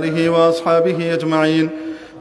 آله وأصحابه أجمعين.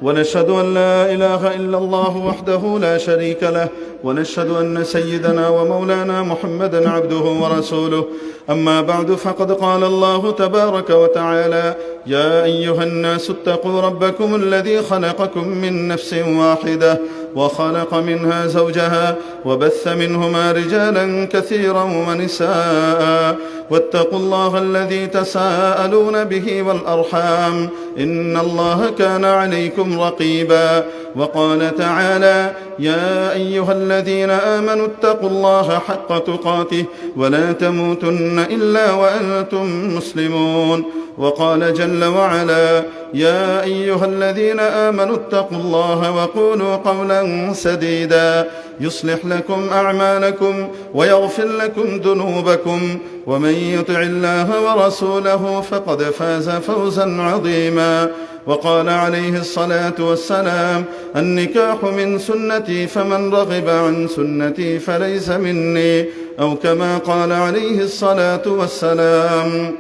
ونشهد أن لا إله إلا الله وحده لا شريك له. ونشهد أن سيدنا ومولانا محمدا عبده ورسوله. أما بعد فقد قال الله تبارك وتعالى يا أيها الناس اتقوا ربكم الذي خلقكم من نفس واحدة وخلق منها زوجها وبث منهما رجالا كثيرا ونساء. واتقوا الله الذي تساءلون به والأرحام. إن الله كان عليكم رقيبا. وقال تعالى يا أيها الذين آمنوا اتقوا الله حق تقاته ولا تموتن إلا وأنتم مسلمون. وقال جل وعلا يا أيها الذين آمنوا اتقوا الله وقولوا قولا سديدا. يصلح لكم أعمالكم ويغفر لكم ذنوبكم. ومن يطع الله ورسوله فقد فاز فوزا عظيما. وقال عليه الصلاة والسلام النكاح من سنتي فمن رغب عن سنتي فليس مني. أو كما قال عليه الصلاة والسلام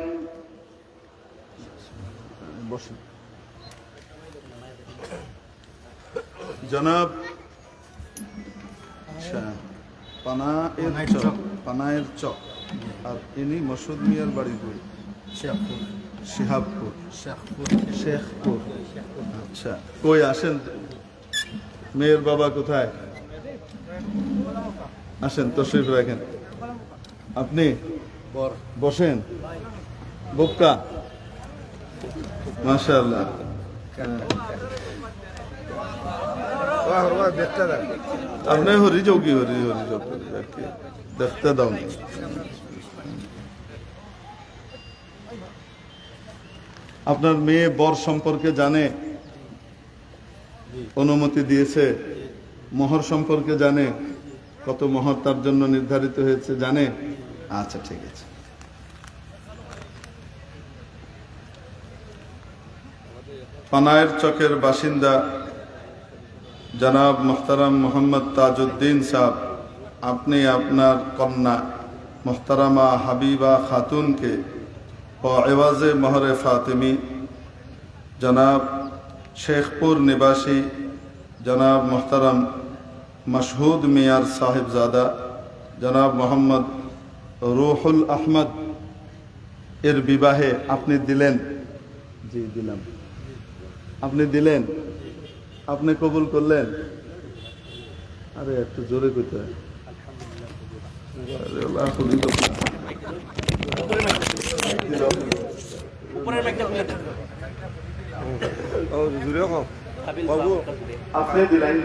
জনাব পানায়ের চক পানায়ের চক। আর ইনি মসুদ মিয়ার বাড়ি কই শেখপুর। শিহাবপুর। শেখপুর। শেখপুর। আচ্ছা কই আসেন? মেয়ের বাবা কোথায়? আসেন তশরিফ রাখেন। আপনি বর। বসেন। বোক্কা আপনার মেয়ে বর সম্পর্কে জানে? অনুমতি দিয়েছে। মোহর সম্পর্কে জানে? কত মোহর তার জন্য নির্ধারিত হয়েছে জানে? আচ্ছা ঠিক আছে। পানায়ের চকের বাসিন্দা জনাব মোহতারাম মোহাম্মদ তাজউদ্দিন সাহ আপনি আপনার কন্যা মোহতারামা হাবিবা খাতুনকে এওয়াজে মহরে ফাতেমি, জনাব শেখপুর নিবাসী জনাব মোহতারাম মশহুদ মিয়ার সাহেবজাদা, জনাব মোহাম্মদ রুহুল আহমদ, এর বিবাহে আপনি দিলেন? জি, দিলাম। আপনি দিলেন আপনি কবুল করলেন। আরে একটু জোরে কইতে। হয়। আরে আল্লাহ, খুবই তো- আপনি দিলেন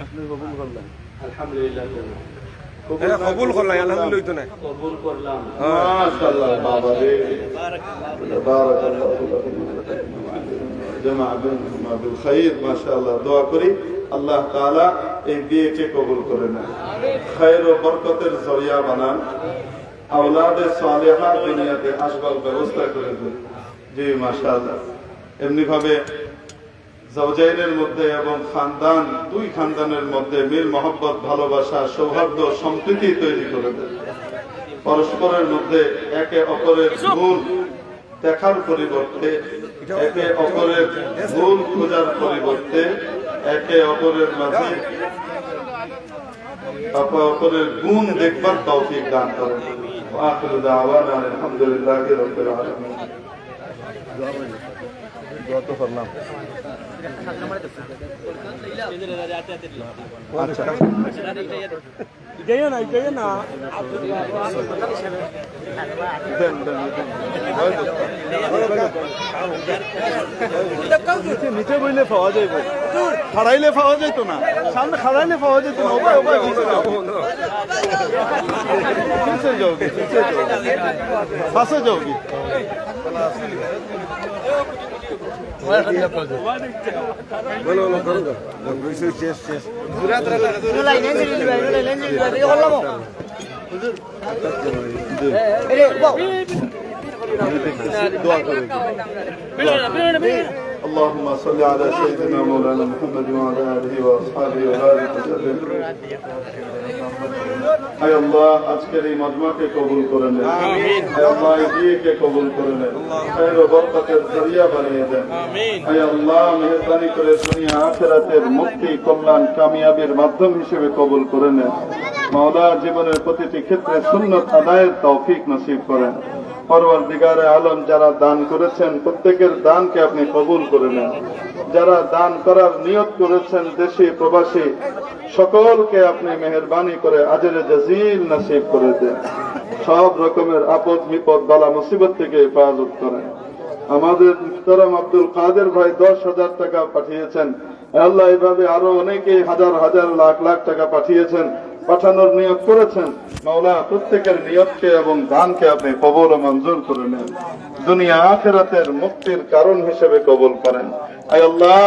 আপনি কবুল করলেন। কবুল করলাই আলহামদুলিল্লাহ তো নাই। মাশাআল্লাহ বাবা রে বারাকাল্লাহু জমা খাইর দোয়া করি আল্লাহ এই বিয়েকে কবুল করে নেন। ও বরকতের জরিয়া বানান। আওলাদে সালেহা দুনিয়াতে ব্যবস্থা করে দেন। জি এমনি ভাবে জওজাইনের মধ্যে এবং খানদান, দুই খানদানের মধ্যে মিল, মহব্বত, ভালোবাসা, সৌহার্দ্য, সম্প্রীতি তৈরি করে দেন। পরস্পরের মধ্যে একে অপরের ভুল দেখার পরিবর্তে, একে অপরের ভুল খোঁজার পরিবর্তে, একে অপরের মাঝে অপরের গুণ দেখবার তৌফিক দান করেন। আখির দাওয়ান আলহামদুলিল্লাহ রাব্বিল আলামিন। করলাম। যাইও না যাইও না নিচে বইলে পাওয়া যাইব খাড়াইলে পাওয়া যাইত না সামনে খাড়াইলে পাওয়া যেত না ওবাই ওবাই নিচে যাও যাওগে নিচে যাওগে পাশে اللهم صل على سيدنا مولانا محمد وعلى آله وأصحابه وبارك وسلم. আল্লাহ আজকের এই মজমাকে কবুল করে নেন। আল্লাহ এই কবুল করে নেন। বরকতের জরিয়া বানিয়ে দেন। আল্লাহ মেহরবানি করে দুনিয়া আখেরাতের মুক্তি কল্যাণ কামিয়াবির মাধ্যম হিসেবে কবুল করে নেন। মাওলা জীবনের প্রতিটি ক্ষেত্রে শূন্য আদায়ের তৌফিক নসিব করেন। পরবর্তীকারে আলম যারা দান করেছেন, প্রত্যেকের দানকে আপনি কবুল করে নেন। যারা দান করার নিয়ত করেছেন, দেশে প্রবাসী, সকলকে আপনি মেহরবানি করে আজের জাজিল নসিব করে দেন। সব রকমের আপদ, বিপদ, বালা, মুসিবত থেকে হেফাজত করেন। আমাদের মুহতারাম আব্দুল কাদের ভাই দশ হাজার টাকা পাঠিয়েছেন। আল্লাহ এভাবে আরও অনেকে হাজার হাজার, লাখ লাখ টাকা পাঠিয়েছেন। পাঠানোর নিয়োগ করেছেন। মাওলা প্রত্যেকের নিয়তকে এবং দানকে আপনি কবল ও মঞ্জুর করে নেন। দুনিয়া আখেরাতের মুক্তির কারণ হিসেবে কবল করেন। আয় আল্লাহ,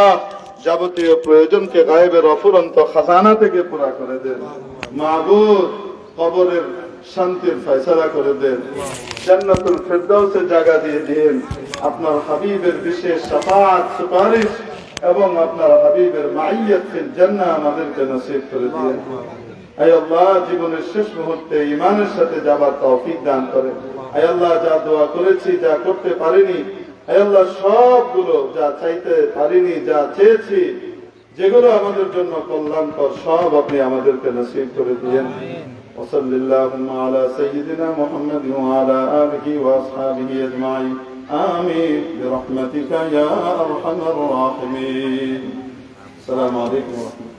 যাবতীয় প্রয়োজনকে গায়েবের অফুরন্ত খাজানা থেকে পুরা করে দেন। মাহবুব কবরের শান্তির ফয়সালা করে দেন। জান্নাতুল ফেরদাউসে জায়গা দিয়ে দিন। আপনার হাবিবের বিশেষ সাফাত, সুপারিশ এবং আপনার হাবিবের মাইয়াত ফিল জান্নাহ আমাদেরকে নসিব করে দিন আয় আল্লাহ জীবনের শেষ মুহূর্তে ইমানের সাথে যাবার তৌফিক দান করে আয় আল্লাহ যা দোয়া করেছি যা করতে পারিনি আয় আল্লাহ সবগুলো যা চাইতে পারিনি যা চেয়েছি যেগুলো আমাদের জন্য কল্যাণকর সব আপনি আমাদেরকে নসিব করে দিয়েন وصل اللهم على سيدنا محمد وعلى آله وأصحابه أجمعين آمين برحمتك يا أرحم الراحمين السلام عليكم ورحمة الله